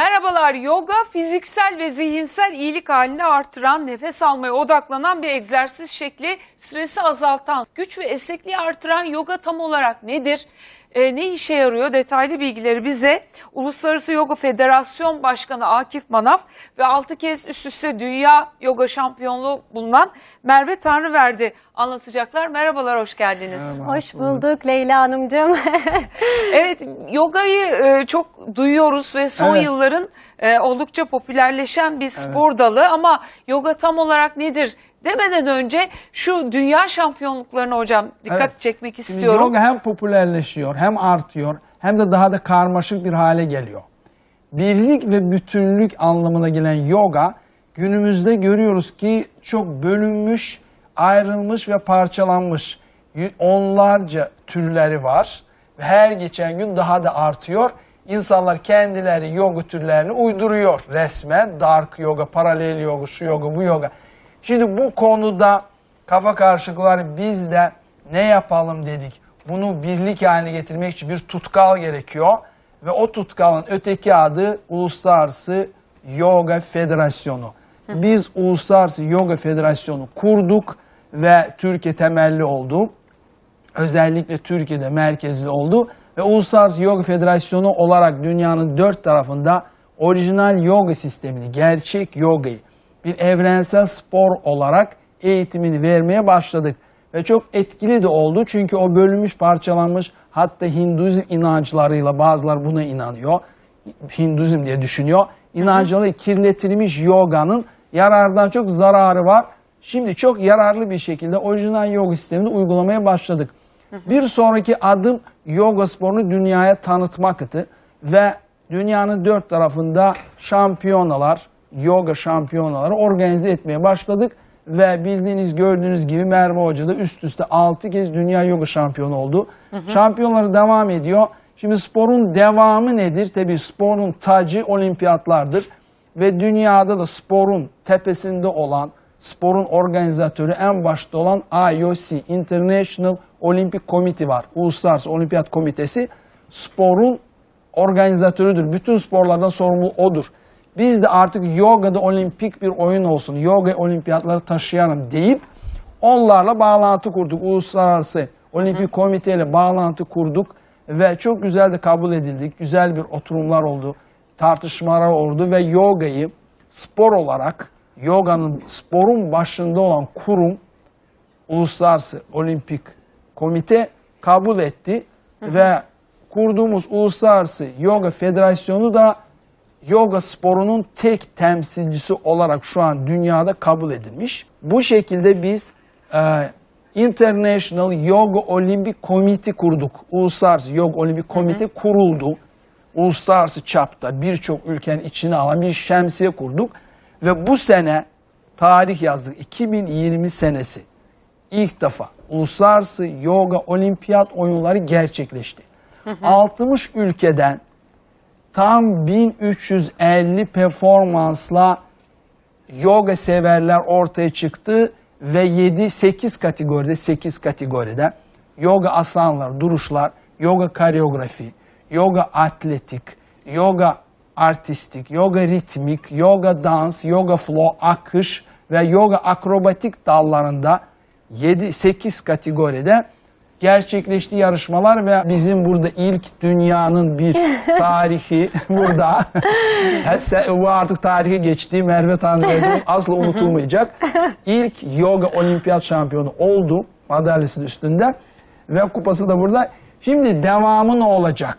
Merhabalar. Yoga fiziksel ve zihinsel iyilik halini artıran, nefes almaya odaklanan bir egzersiz şekli, stresi azaltan, güç ve esnekliği artıran yoga tam olarak nedir? Ee, ne işe yarıyor? Detaylı bilgileri bize Uluslararası Yoga Federasyon Başkanı Akif Manaf ve 6 kez üst üste Dünya Yoga Şampiyonluğu bulunan Merve Tanrıverdi anlatacaklar. Merhabalar, hoş geldiniz. Hoş bulduk Leyla Hanımcığım. Evet, yogayı e, çok duyuyoruz ve son Evet. yılların e, oldukça popülerleşen bir spor dalı ama yoga tam olarak nedir demeden önce şu dünya şampiyonluklarına hocam dikkat Evet. çekmek istiyorum. yoga hem popülerleşiyor hem artıyor hem de daha da karmaşık bir hale geliyor. Birlik ve bütünlük anlamına gelen yoga günümüzde görüyoruz ki çok bölünmüş, ayrılmış ve parçalanmış. Onlarca türleri var ve her geçen gün daha da artıyor. İnsanlar kendileri yoga türlerini uyduruyor resmen. Dark yoga, paralel yoga, şu yoga, bu yoga. Şimdi bu konuda kafa karışıkları biz de ne yapalım dedik. Bunu birlik haline getirmek için bir tutkal gerekiyor. Ve o tutkalın öteki adı Uluslararası Yoga Federasyonu. Biz Uluslararası Yoga Federasyonu kurduk ve Türkiye temelli oldu. Özellikle Türkiye'de merkezli oldu. Ve Uluslararası Yoga Federasyonu olarak dünyanın dört tarafında orijinal yoga sistemini, gerçek yogayı bir evrensel spor olarak eğitimini vermeye başladık. Ve çok etkili de oldu çünkü o bölünmüş, parçalanmış hatta Hinduizm inançlarıyla bazılar buna inanıyor. Hinduizm diye düşünüyor. İnançları kirletilmiş yoganın yarardan çok zararı var. Şimdi çok yararlı bir şekilde orijinal yoga sistemini uygulamaya başladık. Bir sonraki adım yoga sporunu dünyaya tanıtmaktı ve dünyanın dört tarafında şampiyonalar, yoga şampiyonaları organize etmeye başladık ve bildiğiniz gördüğünüz gibi Merve Hoca da üst üste 6 kez dünya yoga şampiyonu oldu. Şampiyonları devam ediyor. Şimdi sporun devamı nedir? Tabii sporun tacı olimpiyatlardır ve dünyada da sporun tepesinde olan, sporun organizatörü en başta olan IOC, International Olympic Committee var. Uluslararası Olimpiyat Komitesi sporun organizatörüdür. Bütün sporlardan sorumlu odur. Biz de artık yogada olimpik bir oyun olsun, yoga olimpiyatları taşıyalım deyip onlarla bağlantı kurduk. Uluslararası Olimpik Komite ile bağlantı kurduk ve çok güzel de kabul edildik. Güzel bir oturumlar oldu, tartışmalar oldu ve yogayı spor olarak yoganın sporun başında olan kurum Uluslararası Olimpik Komite kabul etti ve kurduğumuz Uluslararası Yoga Federasyonu da yoga sporunun tek temsilcisi olarak şu an dünyada kabul edilmiş. Bu şekilde biz e, International Yoga Olympic Committee kurduk. Uluslararası Yoga Olimpik Komite kuruldu. Uluslararası çapta birçok ülkenin içine alan bir şemsiye kurduk. Ve bu sene tarih yazdık. 2020 senesi ilk defa Uluslararası Yoga Olimpiyat oyunları gerçekleşti. 60 ülkeden tam 1350 performansla yoga severler ortaya çıktı ve 7-8 kategoride 8 kategoride yoga asanlar, duruşlar, yoga koreografi, yoga atletik, yoga artistik, yoga ritmik, yoga dans, yoga flow, akış ve yoga akrobatik dallarında 7-8 kategoride gerçekleşti yarışmalar ve bizim burada ilk dünyanın bir tarihi burada. Bu artık tarihe geçti. Merve Tanrıverdi'nin asla unutulmayacak. İlk yoga olimpiyat şampiyonu oldu. Madalyası da üstünde. Ve kupası da burada. Şimdi devamı ne olacak?